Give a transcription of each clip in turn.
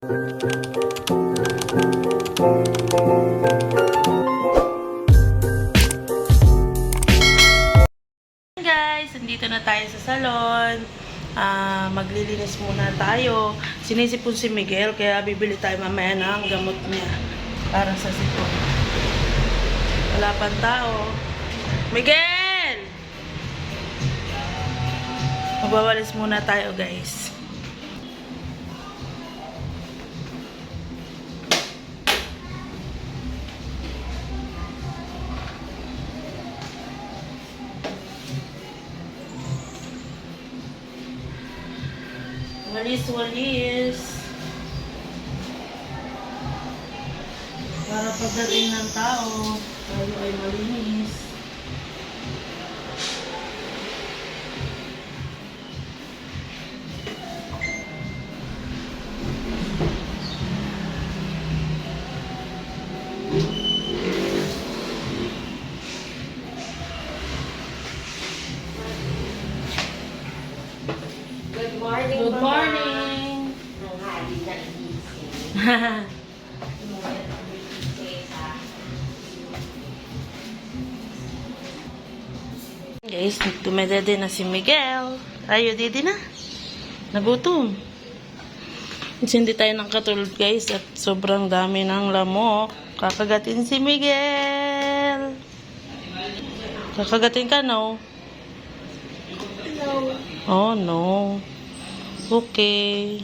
Guys, nandito na tayo sa salon. Ah, maglilinis muna tayo. Sinisipon si Miguel, kaya bibili tayo mamaya ng gamot niya para sa sipon. Wala pang tao. Miguel! Magwawalis muna tayo guys. Walis, walis. Para pagdating ng tao, tayo ay malinis. Good morning, Good morning! Guys, tumedede na si Miguel. Tayo, didi na. Nagutom. Hindi tayo ng katulad guys at sobrang dami ng lamok. Kakagatin si Miguel. Kakagatin ka, no? No. Oh, no. Okay.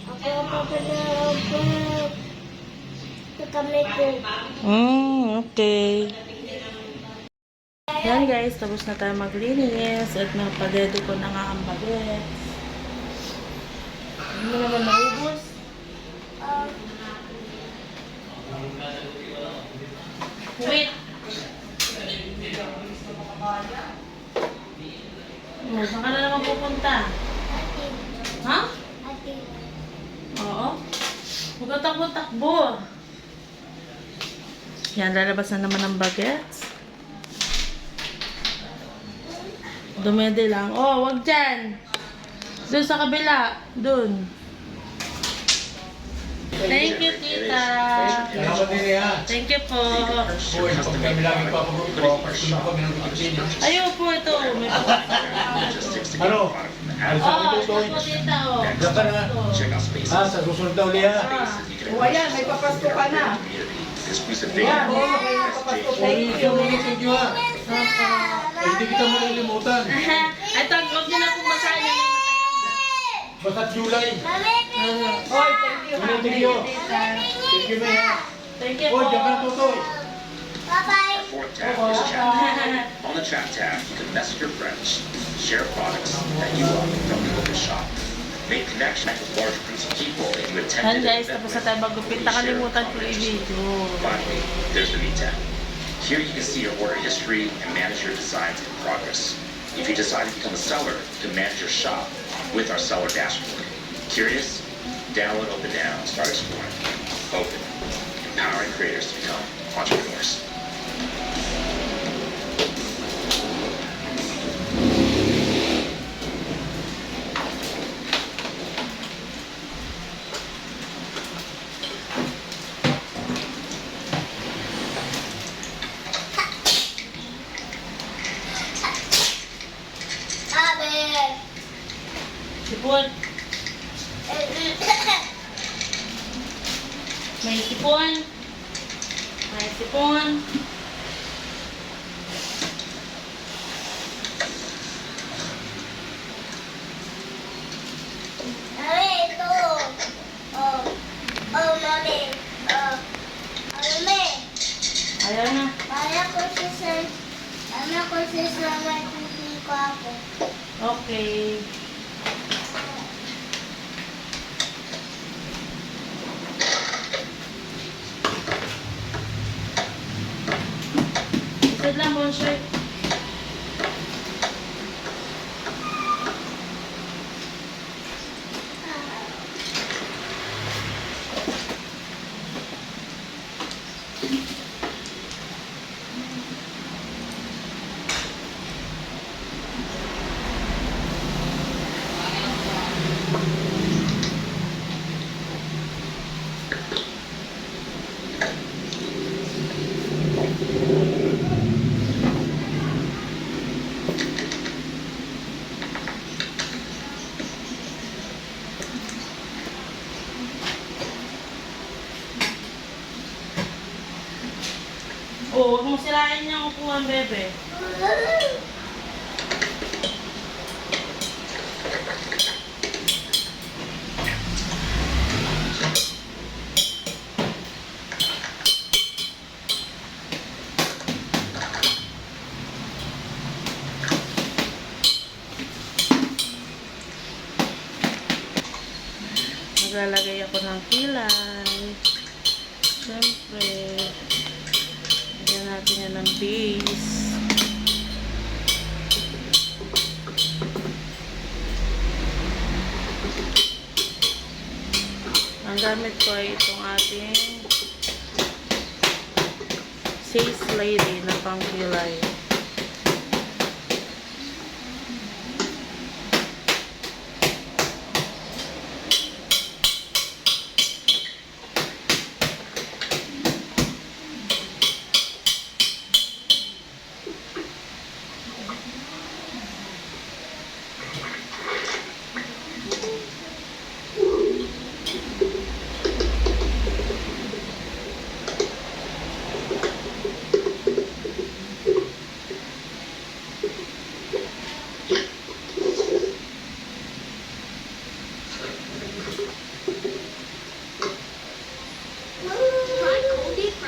Kamay ko. Mm, okay. Yan guys, tapos na tayo maglinis at napadedo ko na nga ang bagets. Hindi mo naman naubos. Um, Wait. Oh, saan ka na naman pupunta? Ha? Oo. Huwag ka takbo-takbo. Yan, lalabas na naman ang bagets. Dumede lang. Oh, wag dyan. Doon sa kabila. Doon. Thank you, tita. Salamat din ha. Thank you po. Ayun po ito. May Ano? Alis Oh, ito po, tita. Oh. Ka na. Ah, sa susunod daw liha. Ah. O ayan, may papasko ka na. Ayan, oo, may papasko ka Thank you, thank you Opo. Hindi kita malilimutan. Ito, huwag niyo na pong basahin yung mga matanda. Basta July. Oy, thank you. Thank Thank you. you, tita. Thank you, Maya. Thank you Uy, po. diyan ka na tutoy. Bye-bye. Fourth tab is chat. On the chat tab, you can message your friends, share products that you love from the local shop, make connection with large groups of people that you attended guys, an event tapos na with, tayo magupit. and share Nakalimutan ko i-video. Finally, there's the Me tab. Here you can see your order history and manage your designs in progress. If you decide to become a seller, you can manage your shop with our seller dashboard. Curious? Download Open and start exploring. Open, empowering creators to become entrepreneurs. Ayaw na. Kaya ko si Sir. Kaya ko si Sir. May kusin ko ako. Okay. Isad lang, Bonsoy. Oo, huwag mo sirain yung upuan, bebe. Maglalagay ako ng kilay. Siyempre, natin yan ng base. Ang gamit ko ay itong ating Says Lady na pangkilay.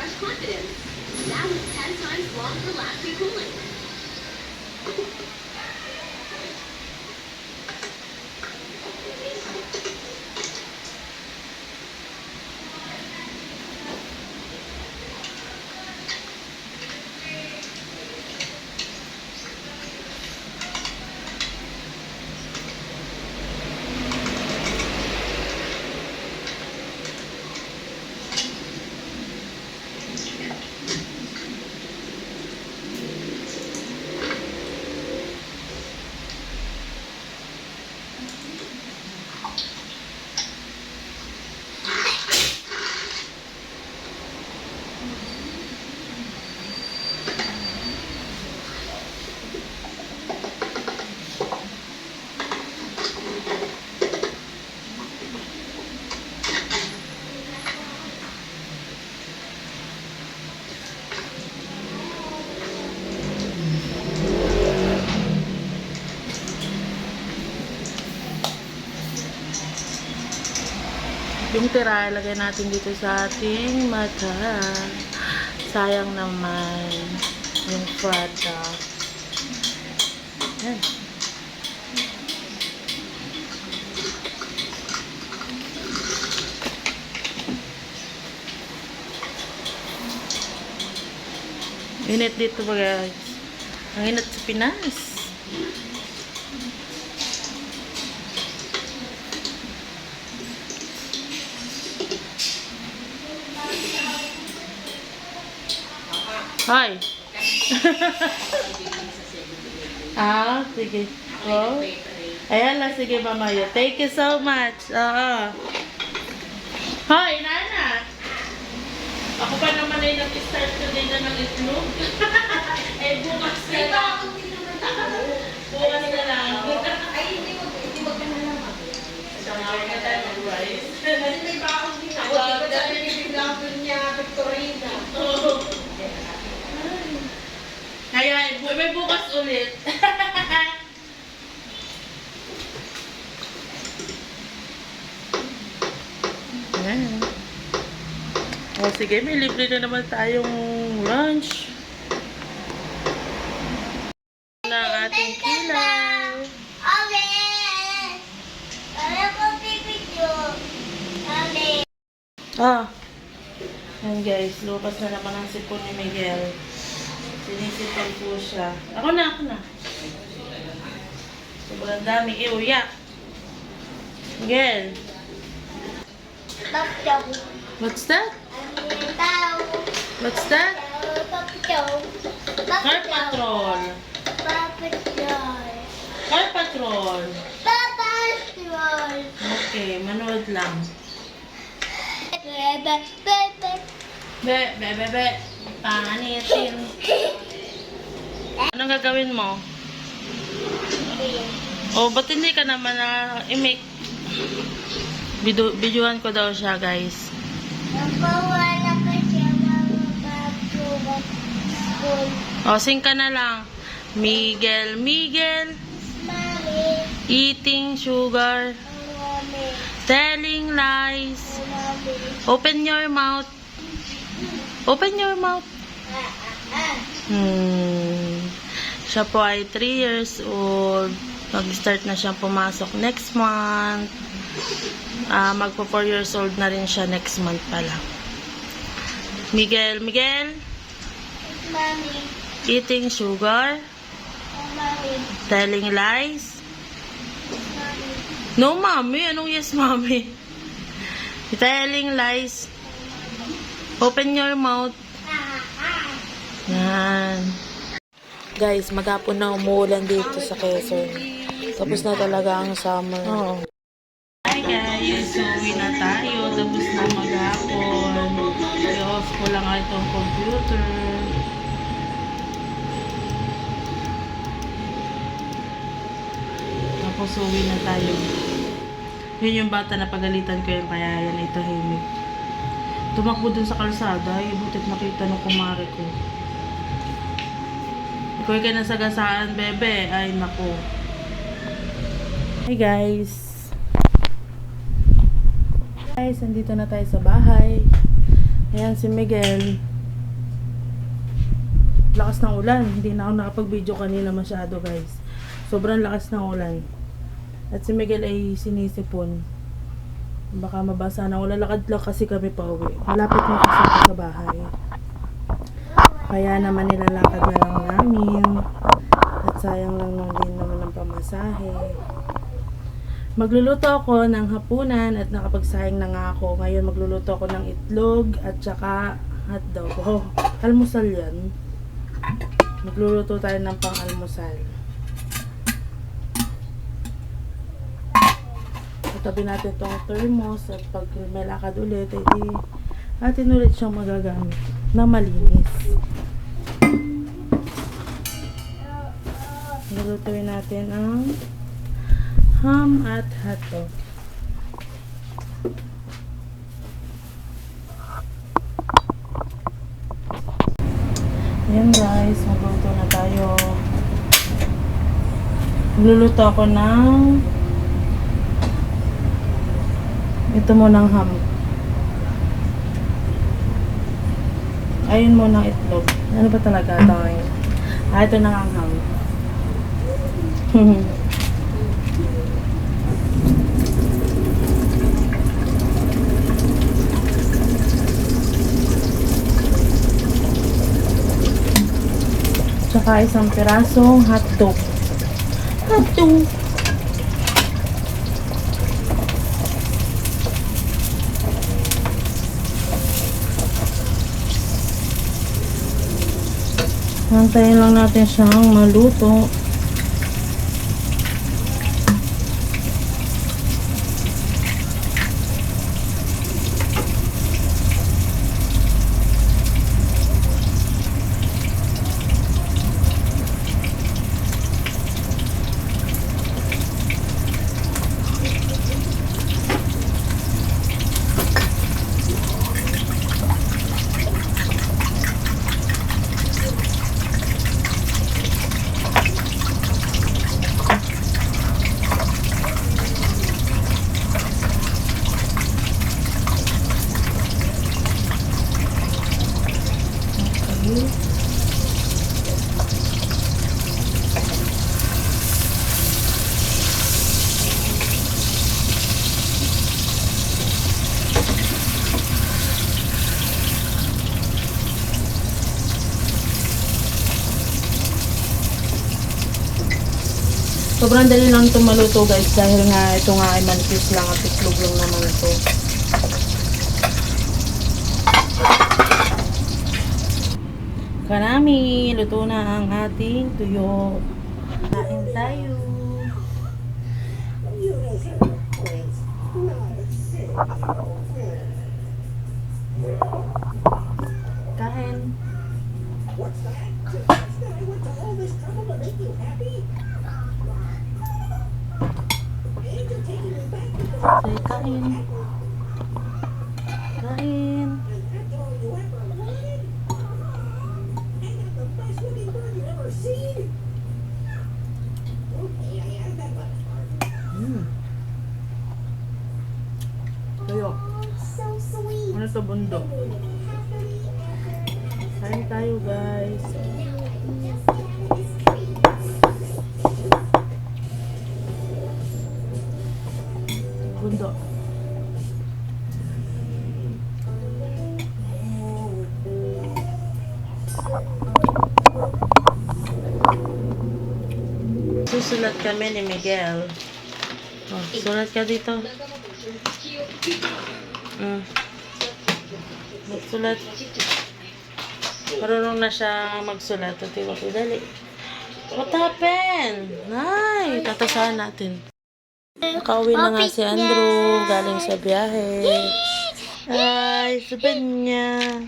Fresh Confidence. Now with 10 times longer lasting cooling. Yung tira, ilagay natin dito sa ating mata. Sayang naman yung product. Yan. Init dito ba guys? Ang init sa Pinas. Hi. ah, sige. Oh. Ayan lang, sige mamaya. Thank you so much. Oo. Hoy, Nana. Ako pa naman ay nag-start today na ng itlog. eh, bukas na lang. bukas na lang. Ay, hindi mo, hindi mo ka na lang. Samahan na tayo ng rice. Kasi may baon din ako. Di ba dati bibigyan ko niya Victorina? Oo. Kaya, bu- may bukas ulit. Ayan. O sige, may libre na naman tayong lunch. Na ang ating kilay. Ah. Yan guys, lupas na naman ang sipon ni Miguel. Sinisipon po siya. Ako na, ako na. Sobrang dami. Ew, yak. Miguel. Tapyaw. What's that? Tao. What's that? Tapyaw. Car Patrol. Tapyaw. Car Patrol. Tapyaw. Okay, manood lang. Bebe, bebe. Be, be, be, be. Panitin. Anong gagawin mo? Oh, ba't hindi ka naman na i-make? Video, videoan ko daw siya, guys. Napawala ka siya mga pagsugat school. O, sing ka na lang. Miguel, Miguel, eating sugar, telling lies. Open your mouth. Open your mouth. Hmm. Siya po ay 3 years old. Mag-start na siyang pumasok next month. Ah, magpo 4 years old na rin siya next month pala. Miguel, Miguel, Mami, eating sugar, mami, telling lies. mami. No, mommy. Anong yes, mommy? Telling lies. Open your mouth. Yan. Guys, maghapon na umuulan dito sa Quezon. Tapos na talaga ang summer. Oo. Hi guys, so uwi na tayo. Tapos na maghapon. I-off ko lang itong computer. Tapos uwi na tayo. Yun yung bata na pagalitan ko yung kaya yan ito himig. Tumakbo dun sa kalsada, eh, butit nakita ng kumare ko. Ikaw ka nasagasaan, bebe. Ay, nako. Hey guys. Guys, andito na tayo sa bahay. Ayan si Miguel. Lakas ng ulan. Hindi na ako nakapag-video kanina masyado guys. Sobrang lakas ng ulan. At si Miguel ay sinisipon. Baka mabasa na ulan. Lakad lang kasi kami pa uwi. Malapit na kasi sa bahay. Kaya naman nilalakad na lang namin. At sayang lang nung din naman ng pamasahe. Magluluto ako ng hapunan at nakapagsayang na nga ako. Ngayon magluluto ako ng itlog at saka hotdog. Oh, almusal yan. Magluluto tayo ng pang-almusal. Tatabi natin tong thermos at pag may lakad ulit, edi atin ulit siyang magagamit na malinis. Lulutuin natin ang ham at hotdog. Ayan guys, magluto na tayo. Magluluto ako ng ito mo ng ham. Ayun mo ng itlog. Ano ba talaga ito? Ah, ito na ang ham. Tsaka isang pirasong hotdog. Hotdog! Antayin lang natin siyang maluto. Sobrang dali lang ito maluto guys dahil nga ito nga ay manipis lang at itlog lang naman ito. Karami, luto na ang ating tuyo. Kain tayo. Kain. Giày. Susulat kami ni Miguel. Oh, sulat ka dito. Mm. Magsulat. Marunong na siya magsulat. Tati-wati, dali. What happened? Nay, tatasahan natin. Nakauwi na nga si Andrew. Galing sa biyahe. Ay, sabi niya.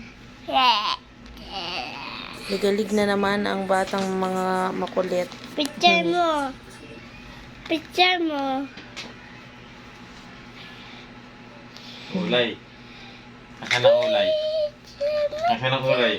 Ligalig na naman ang batang mga makulit. Picture mo. Picture mo. Ulay. Asan ang ulay? Asan ang ulay?